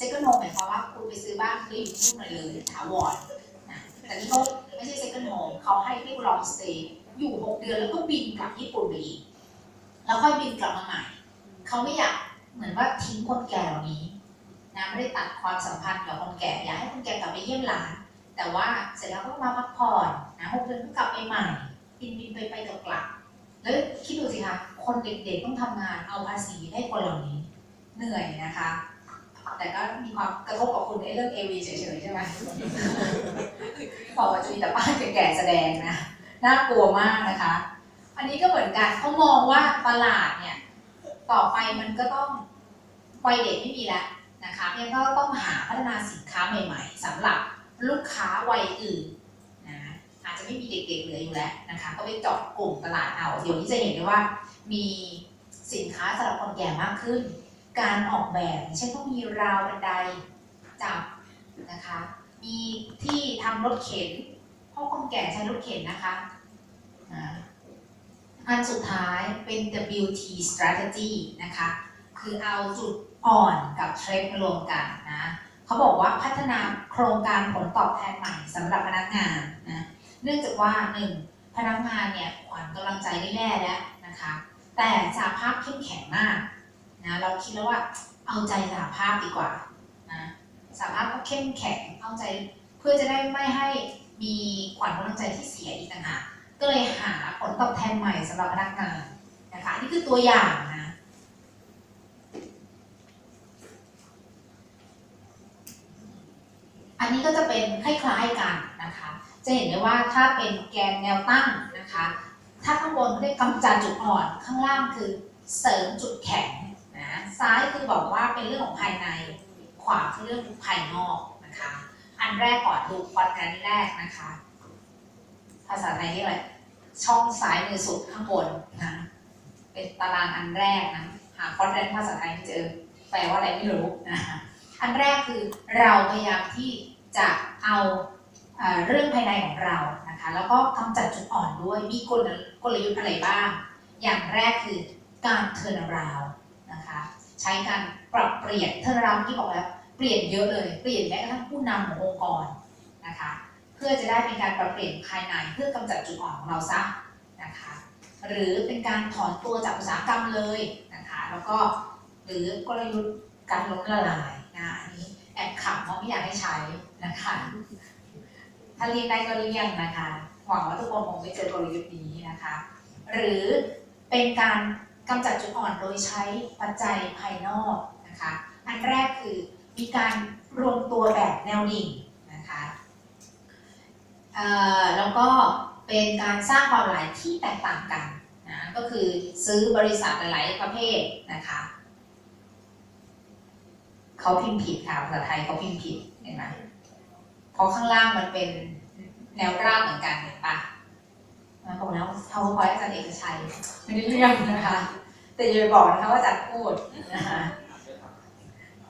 second home หมายความว่าคุณไปซื้อบ้านคืออยู่ที่นู่นเลยถาวรนะแต่นี่เขาไม่ใช่ second home เขาให้ที่ long stay อยู่หกเดือนแล้วก็บินกลับญี่ปุ่นไปอีกแล้วค่อยบินกลับมาใหม่เขาไม่อยากเหมือนว่าทิ้งคนแก่เหล่านี้นะไม่ได้ตัดความสัมพันธ์กับคนแก่อยากให้คนแก่กลับไปเยี่ยมหลาน แต่ว่าเสร็จแล้วก็มาพักผ่อนนะหกเดือนก็กลับไปใหม่บินบินไปไปกลับกลับแล้วคิดดูสิคะคนเด็กๆต้องทำงานเอาภาษีให้คนเหล่านี้เหนื่อยนะคะ แต่ก็มีความกระทบกับคุณในเรื่องเอวีเฉยๆใช่ไหมบอกว่าจะมีแต่ป้าแก่ๆแสดงนะ น่ากลัวมากนะคะ อันนี้ก็เหมือนกันเขามองว่าตลาดเนี่ย ต่อไปมันก็ต้องวัยเด็กไม่มีแล้วนะคะยังก็ต้องหาพัฒนาสินค้าใหม่ๆสำหรับลูกค้าวัยอื่นนะอาจจะไม่มีเด็กๆเหลืออยู่แล้วนะคะ ก็ไปเจาะกลุ่มตลาดเอาเดี๋ยวนี้จะเห็นได้ว่ามีสินค้าสำหรับคนแก่มากขึ้น การออกแบบเช่นต้องมีราวบันไดจับนะคะ มีที่ทำรถเข็นพราะคนแก่ใช้รถเข็นนะคะอันสุดท้ายเป็น WT strategy นะคะ คือเอาจุดอ่อนกับเทรนด์มารวมกันนะเขาบอกว่าพัฒนาโครงการผลตอบแทนใหม่สำหรับพนักงานนะเนื่องจากว่าหนึ่งพนักงานเนี่ยขวัญกำลังใจได้แย่แล้วนะคะ แต่สาภาพเข้มแข็งมาก นะเราคิดแล้วว่าเอาใจสาภาพดีกว่านะสาภาพก็เข้มแข็งเอาใจเพื่อจะได้ไม่ให้มีขวัญกำลังใจที่เสียอีกต่างหากก็เลยหาผลตอบแทนใหม่สำหรับพนักงานนะคะนี่คือตัวอย่างนะอันนี้ก็จะเป็นคล้ายๆกันนะคะ จะเห็นได้ว่าถ้าเป็นแกนแนวตั้งนะคะ ถ้าข้างบนเขาเรียกกำจัดจุดอ่อน ข้างล่างคือเสริมจุดแข็ง ซ้ายคือบอกว่าเป็นเรื่องของภายใน ขวาคือเรื่องภายนอกนะคะ อันแรกก่อนดูควอดแกนแรกนะคะ ภาษาไทยเรียกอะไรช่องซ้ายมือสุดข้างบนนะเป็นตารางอันแรกนะหาควอดแกนภาษาไทยไม่เจอแปลว่าอะไรไม่รู้นะคะอันแรกคือเราพยายามที่จะเอาเรื่องภายในของเรานะคะแล้วก็กำจัดจุดอ่อนด้วยมีกลกลยุทธ์อะไรบ้าง อย่างแรกคือการเทอร์นาราวนะคะ ใช้การปรับเปลี่ยนเทอร์นราวที่บอกแล้วเปลี่ยนเยอะเลยเปลี่ยนแม้กระทั่งผู้นำขององค์กรนะคะเพื่อจะได้เป็นการปรับเปลี่ยนภายในเพื่อกำจัดจุดอ่อนของเราซะนะคะหรือเป็นการถอนตัวจากอุตสาหกรรมเลยนะคะแล้วก็หรือกลยุทธ์การล้มละลายนะอันนี้แอบขำเพราะไม่อยากให้ใช้นะคะถ้าเรียนได้ก็เรียนนะคะหวังว่าทุกคนคงไม่เจอกลยุทธ์นี้นะคะ หรือเป็นการ กำจัดจุดอ่อนโดยใช้ปัจจัยภายนอกนะคะ อันแรกคือมีการรวมตัวแบบแนวดิ่งนะคะเอ่อแล้วก็เป็นการสร้างความหลายที่แตกต่างกันนะ ก็คือซื้อบริษัทหลายประเภทนะคะ เขาพิมพ์ผิดค่ะภาษาไทยเขาพิมพ์ผิดเห็นไหมเพราะข้างล่างมันเป็นแนวราบเหมือนกันเห็นปะนะบอกแล้ว powerpoint อาจารย์เอกชัยไม่ได้เรื่องนะคะ แต่อย่าไปบอกนะคะว่าอาจารย์พูดนะคะ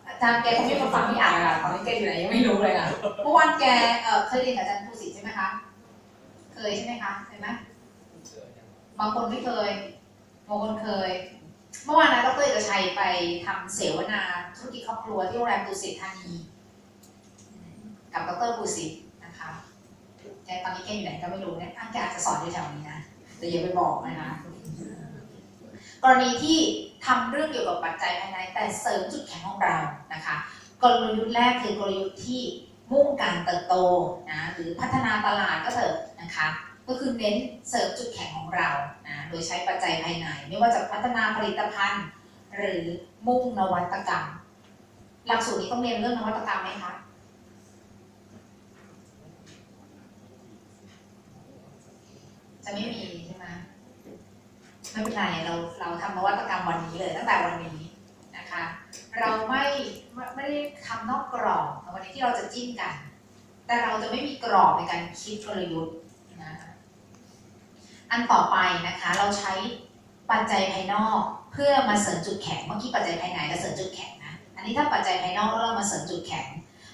อาจารย์แกคงไม่มาฟังที่อ่านเลยค่ะตอนนี้แกอยู่ไหนยังไม่รู้เลยค่ะเมื่อวานแกเออเคยเรียนกับอาจารย์ภูสิทธิ์ใช่ไหมคะ เคยใช่ไหมคะเคยไหมบางคนไม่เคยบางคนเคย เมื่อวานนะดรเอกชัยไปทำเสวนาธุรกิจครอบครัวที่โรงแรมดุสิตธานี กับดรภูสิทธิ์นะคะแกตอนนี้แกอยู่ไหนก็ไม่รู้เนี่ยอะแกอาจจะสอนอยู่แถวนี้นะแต่อย่าไปบอกนะคะ กรณีที่ทำเรื่องเกี่ยวกับปัจจัยภายใน แต่เสริมจุดแข็งของเรานะคะ กลยุทธ์แรกคือกลยุทธ์ที่มุ่งการเติบโตนะหรือพัฒนาตลาดก็เถอะนะคะก็คือเน้นเสริมจุดแข็งของเรานะโดยใช้ปัจจัยภายใน ไม่ว่าจะพัฒนาผลิตภัณฑ์ หรือมุ่งนวัตกรรม หลักสูตรนี้ต้องเรียนเรื่องนวัตกรรมไหมคะจะไม่มีใช่ไหม ไม่เป็นไรเราเราทำนวัตกรรมวันนี้เลยตั้งแต่วันนี้นะคะ เราไม่ไม่ไม่ได้ทำนอกกรอบวันนี้ที่เราจะจิ้นกัน แต่เราจะไม่มีกรอบในการคิดกลยุทธ์นะอันต่อไปนะคะเราใช้ปัจจัยภายนอกเพื่อมาเสริมจุดแข็งเมื่อกี้ปัจจัยภายในและเสริมจุดแข็งนะอันนี้ถ้าปัจจัยภายนอกแล้วเรามาเสริมจุดแข็ง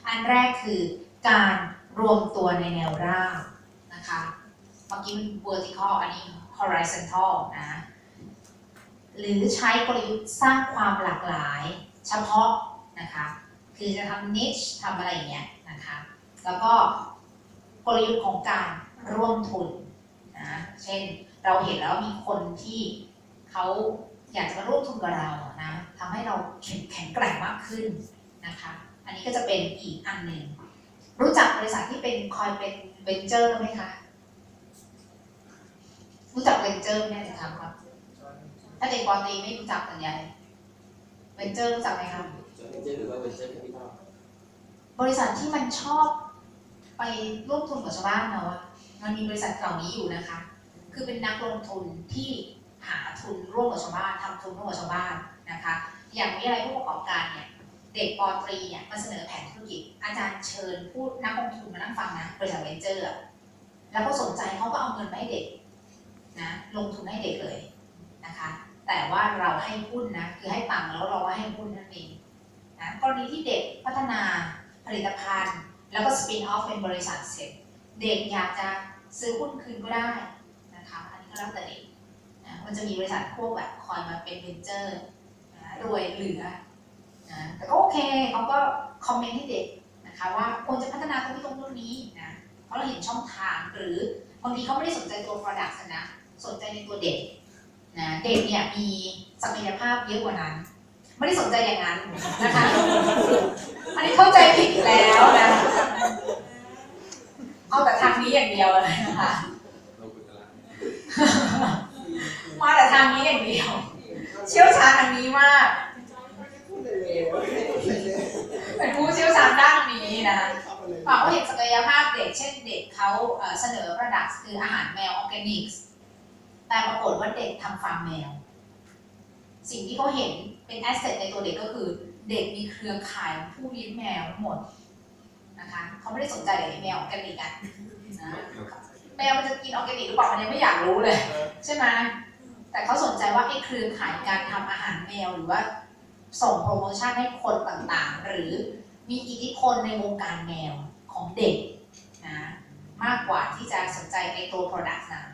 อันแรกคือการรวมตัวในแนวราบนะคะเมื่อกี้มัน vertical อันนี้ horizontal นะหรือใช้กลยุทธ์สร้างความหลากหลายเฉพาะนะคะ คือจะทำ niche ทำอะไรอย่างเงี้ยนะคะ แล้วก็กลยุทธ์ของการร่วมทุนนะ เช่นเราเห็นแล้วมีคนที่เขาอยากจะมาร่วมทุนกับเรานะทำให้เราแข็งแข็งแกร่งมากขึ้นนะคะ อันนี้ก็จะเป็นอีกอันหนึ่ง รู้จักบริษัทที่เป็นคอยเป็นเวนเจอร์ไหมคะ รู้จักเวนเจอร์ไหมเนี่ยครับ ถ้าเด็กปอตรีไม่รู้จักกันใหญ่เวนเจอร์รู้จักไหมครับจอยเจนหรือว่าเป็นเจนแคปิตอลบริษัทที่มันชอบไปร่วมทุนกับชาวบ้านเนาะมันมีบริษัทเหล่านี้อยู่นะคะ คือเป็นนักลงทุนที่หาทุนร่วมกับชาวบ้านทำทุนร่วมกับชาวบ้านนะคะ อย่างวิทยาลัยผู้ประกอบการเนี่ยเด็กปอตรีเนี่ยมาเสนอแผนธุรกิจ อาจารย์เชิญผู้นักลงทุนมานั่งฟังนะบริษัทเวนเจอร์ แล้วก็สนใจเขาก็เอาเงินมาให้เด็ก นะลงทุนให้เด็กเลยนะคะ แต่ว่าเราให้หุ้นนะคือให้ตังค์แล้วเราก็ให้หุ้นนั่นเองนะกรณีที่เด็กพัฒนาผลิตภัณฑ์ แล้วก็สปินออฟเป็นบริษัทเสร็จ เด็กอยากจะซื้อหุ้นคืนก็ได้นะคะอันนี้ก็แล้วแต่เด็กนะมันจะมีบริษัทพวกแบบคอยมาเป็นเวนเจอร์นะรวยเหลือนะแต่ก็โอเคเขาก็คอมเมนต์ให้เด็กนะคะว่าควรจะพัฒนาตรงนี้ตรงนู้นนี้นะเพราะเราเห็นช่องทางหรือบางทีเขาไม่ได้สนใจตัว Product นะ สนใจในตัวเด็กนะเด็กเนี่ยมีศักยภาพเยอะกว่านั้น ไม่ได้สนใจอย่างนั้นนะคะ อันนี้เข้าใจผิดแล้วนะเอาแต่ทางนี้อย่างเดียวเลยนะคะเราคุยกันละมาแต่ทางนี้อย่างเดียว เชี่ยวชาญทางนี้มากเป็นผู้เชี่ยวชาญด้านนี้นะฝากว่าเห็นศักยภาพเด็ก เช่นเด็กเขาเอ่อเสนอ Product คืออาหารแมวออร์แกนิกส์ แต่ปรากฏว่าเด็กทำฟาร์มแมว สิ่งที่เขาเห็นเป็นแอสเซทในตัวเด็กก็คือ เด็กมีเครือข่ายผู้เลี้ยงแมวหมดนะคะเขาไม่ได้สนใจเลยไอ้แมวออร์แกนิกอะนะแมวมันจะกินออร์แกนิกหรือเปล่ามันยังไม่อยากรู้เลย ใช่ไหมแต่เขาสนใจว่าไอ้เครือข่ายการทำอาหารแมวหรือว่า ส่งโปรโมชั่นให้คนต่างๆ หรือมีอิทธิพลในวงการแมวของเด็กนะมากกว่าที่จะสนใจในตัว Product นั้น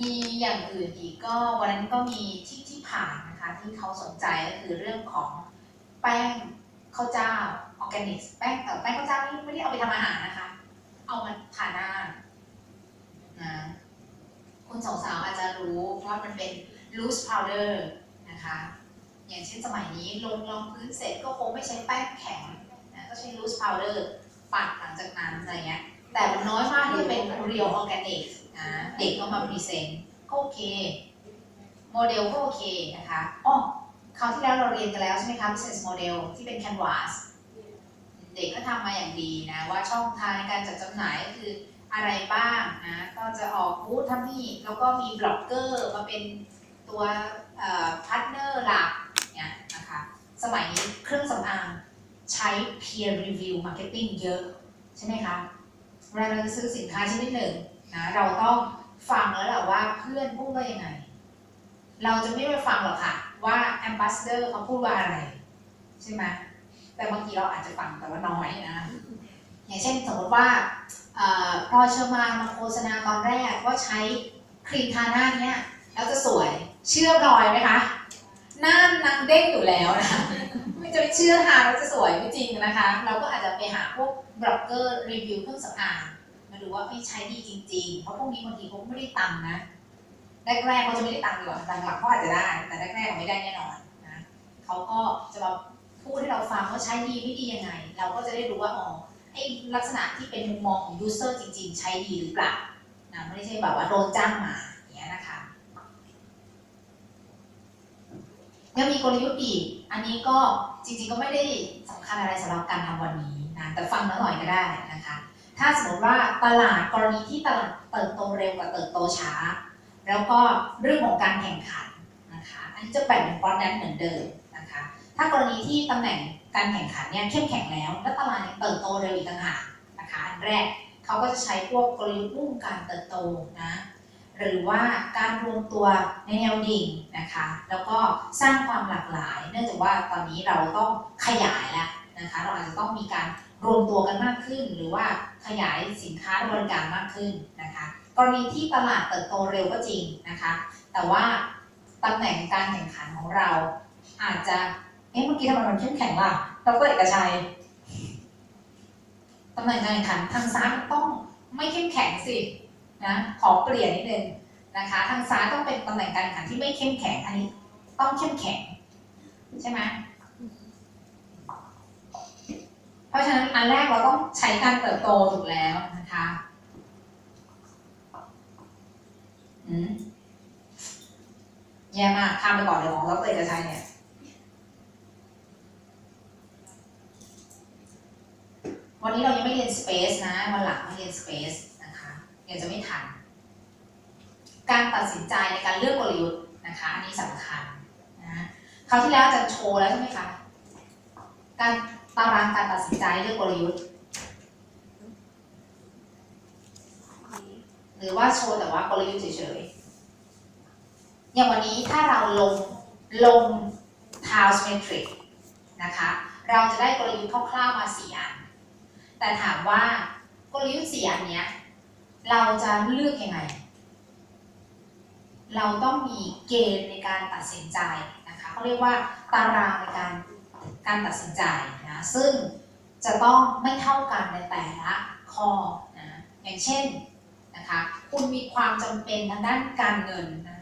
มีอย่างอื่นอีกก็วันนั้นก็มีที่ที่ผ่านนะคะที่เขาสนใจก็คือเรื่องของแป้งข้าวเจ้าออร์แกนิกแป้งแต่แป้งข้าวเจ้านี่ไม่ได้เอาไปทำอาหารนะคะ เอามาทาหน้านะคุณสาวๆอาจจะรู้ว่ามันเป็น loose powder นะคะ อย่างเช่นสมัยนี้ลงรองพื้นเสร็จก็คงไม่ใช้แป้งแข็งนะก็ใช้ loose powder ปัดหลังจากนั้นอะไรเงี้ย แต่มันน้อยมากที่เป็น real organic นะเด็กก็มาพรีเซนต์ก็โอเคโมเดลก็โอเคนะคะอ๋อคราวที่แล้วเราเรียนกันแล้วใช่ไหมคะ business model ที่เป็น canvas เด็กก็ทำมาอย่างดีนะ ว่าช่องทางในการจัดจำหน่ายคืออะไรบ้างนะ ก็จะออกบูธทำนี่แล้วก็มีบล็อกเกอร์มาเป็นตัวพาร์ทเนอร์หลักเนี่ยนะคะสมัยนี้เครื่องสำอางใช้ peer review marketing เยอะ ใช่ไหมคะ เวลาเราจะซื้อสินค้าชนิดหนึ่งนะเราต้องฟังแล้วแหละว่าเพื่อนพูดว่ายังไง เราจะไม่ไปฟังหรอกค่ะ ว่า ambassador เขาพูดว่าอะไร ใช่ไหมแต่บางทีเราอาจจะฟังแต่ว่าน้อยนะ อย่างเช่นสมมติว่าเอ่อพอยเชอร์มานมาโฆษณาตอนแรกว่าใช้ครีมทาหน้าเนี้ยแล้วจะสวยเชื่อพลอยไหมคะ หน้านางเด้งอยู่แล้วนะ คะไม่จะไปเชื่อทาแล้วจะสวยไม่จริงนะคะ เราก็อาจจะไปหาพวกบล็อกเกอร์รีวิวเครื่องสำอางมาดูว่าไม่ใช้ดีจริงๆ เพราะพวกนี้บางทีเขาก็ไม่ได้ตังค์นะแรกๆเขาจะไม่ได้ตังค์ดีกว่หลังๆเขาอาจจะได้ แต่แรกๆเขาไม่ได้แน่นอนนะเขาก็จะมาพูดให้เราฟังว่าใช้ดีไม่ดียังไง เราก็จะได้รู้ว่าอ๋อไอลักษณะที่เป็นมุมมองของยูเซอร์จริง ๆ ใช้ดีหรือเปล่านะไม่ใช่แบบว่าโดนจ้างมาอย่างเงี้ยนะคะ ยังมีกลยุทธ์อีก อันนี้ก็จริงๆก็ไม่ได้สำคัญอะไรสำหรับการทำวันนี้นะ แต่ฟังแล้วหน่อยก็ได้นะคะ ถ้าสมมติว่าตลาดกรณีที่ตลาดเติบโตเร็วกับเติบโตช้า แล้วก็เรื่องของการแข่งขันนะคะ อันนี้จะแบ่งเป็นฟอนต์นั้นเหมือนเดิมนะคะ ถ้ากรณีที่ตำแหน่งการแข่งขันเนี่ยเข้มแข็งแล้ว และตลาดเติบโตเร็วอีกต่างหากนะคะ อันแรกเขาก็จะใช้พวกกลยุทธ์มุ่งการเติบโตนะ หรือว่าการรวมตัวในแนวดิ่งนะคะ แล้วก็สร้างความหลากหลาย เนื่องจากว่าตอนนี้เราต้องขยายแล้วนะคะ เราอาจจะต้องมีการรวมตัวกันมากขึ้น หรือว่าขยายสินค้าบริการมากขึ้นนะคะ กรณีที่ตลาดเติบโตเร็วก็จริงนะคะ แต่ว่าตำแหน่งการแข่งขันของเรา อาจจะเอ๊ะเมื่อกี้ทำไมมันเข้มแข็งล่ะดรเอกชัยตำแหน่งการแข่งขันทางซ้ายมันต้องไม่เข้มแข็งสิ นะขอเปลี่ยนนิดนึงนะคะทางซ้ายต้องเป็นตำแหน่งการแข่งขันที่ไม่เข้มแข็งอันนี้ ต้องเข้มแข็งใช่ไหมเพราะฉะนั้นอันแรกเราต้องใช้การเติบโตถูกแล้วนะคะแย่มากข้ามไปก่อนเลยของดรเอกชัยเนี่ยวันนี้เรายังไม่เรียน Space นะวันหลังไม่เรียน Space เดี๋ยวจะไม่ทัน การตัดสินใจในการเลือกกลยุทธ์นะคะ อันนี้สำคัญนะคราวที่แล้วจะโชว์แล้วใช่ไหมคะ การตารางการตัดสินใจเลือกกลยุทธ์ หรือว่าโชว์แต่ว่ากลยุทธ์เฉยๆ อย่างวันนี้ถ้าเราลงลง Taos Metric นะคะ เราจะได้กลยุทธ์คร่าวๆมาสี่อัน แต่ถามว่ากลยุทธ์สี่อันเนี้ย เราจะเลือกยังไง เราต้องมีเกณฑ์ในการตัดสินใจนะคะเขาเรียกว่าตารางในการการตัดสินใจนะซึ่งจะต้องไม่เท่ากันในแต่ละข้อนะอย่างเช่นนะคะคุณมีความจำเป็นทางด้านการเงินนะ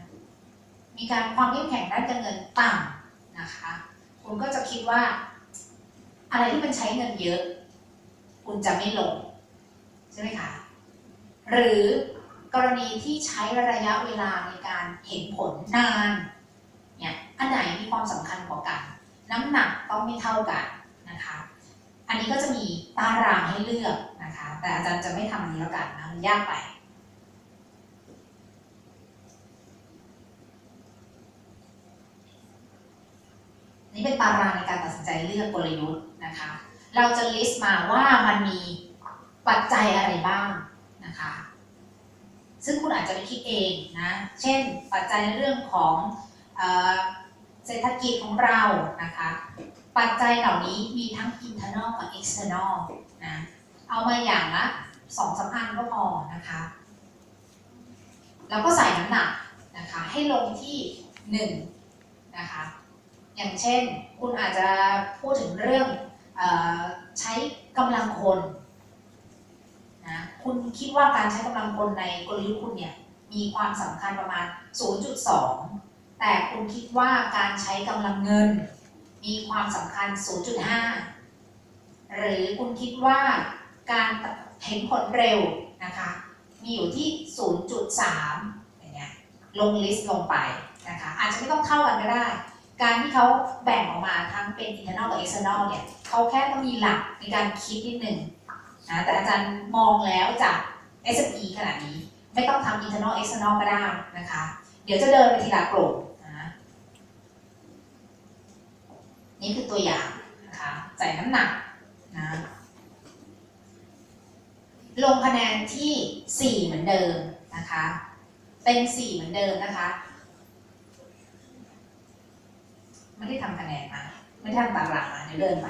มีการความเข้มแข็งด้านการเงินต่ำนะคะคุณก็จะคิดว่า อะไรที่มันใช้เงินเยอะ คุณจะไม่ลงใช่ไหมคะ หรือกรณีที่ใช้ระยะเวลาในการเห็นผลนานเนี่ยอันไหนมีความสำคัญกว่ากัน น้ำหนักต้องไม่เท่ากันนะคะ อันนี้ก็จะมีตารางให้เลือกนะคะ แต่อาจารย์จะไม่ทำอันนี้แล้วกันนะมันยากไปนี่เป็นตารางในการตัดสินใจเลือกกลยุทธ์นะคะ เราจะ list มาว่ามันมีปัจจัยอะไรบ้าง นะคะ ซึ่งคุณอาจจะไปคิดเองนะ เช่น ปัจจัยในเรื่องของเศรษฐกิจของเรานะคะ ปัจจัยเหล่านี้มีทั้ง internal กับ external นะ เอามาอย่างละสองสามอันก็พอนะคะ แล้วก็ใส่น้ำหนักนะคะ ให้ลงที่หนึ่งนะคะ อย่างเช่นคุณอาจจะพูดถึงเรื่องอใช้กำลังคน นะคุณคิดว่าการใช้กำลังคนในกลยุทธ์คุณเนี่ยมีความสำคัญประมาณ 0.2 แต่คุณคิดว่าการใช้กำลังเงิน มีความสำคัญ 0.5 หรือคุณคิดว่าการเห็นผลเร็วนะคะ มีอยู่ที่ 0.3อย่างเงี้ยลงลิสต์ลงไปนะคะอาจจะไม่ต้องเท่ากันก็ได้ การที่เขาแบ่งออกมาทั้งเป็น internal กับ external เนี่ยเขาแค่ต้องมีหลักในการคิดนิดหนึ่ง นะแต่อาจารย์มองแล้วจาก SME ขนาดนี้ ไม่ต้องทำ internal external ก็ได้นะคะ เดี๋ยวจะเดินไปทีละกลุ่มนะนี่คือตัวอย่างนะคะใส่น้ำหนักนะลงคะแนนที่ 4 เหมือนเดิมนะคะ เป็น 4 เหมือนเดิมนะคะ ไม่ได้ทำคะแนนมาไม่ได้ทำตารางมาเดี๋ยวเดินไป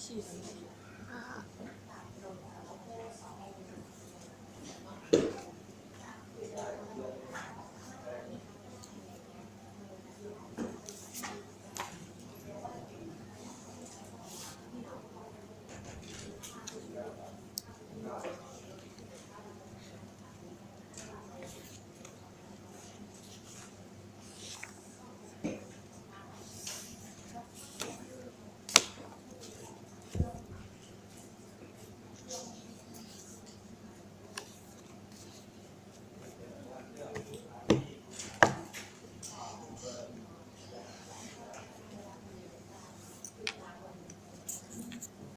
气死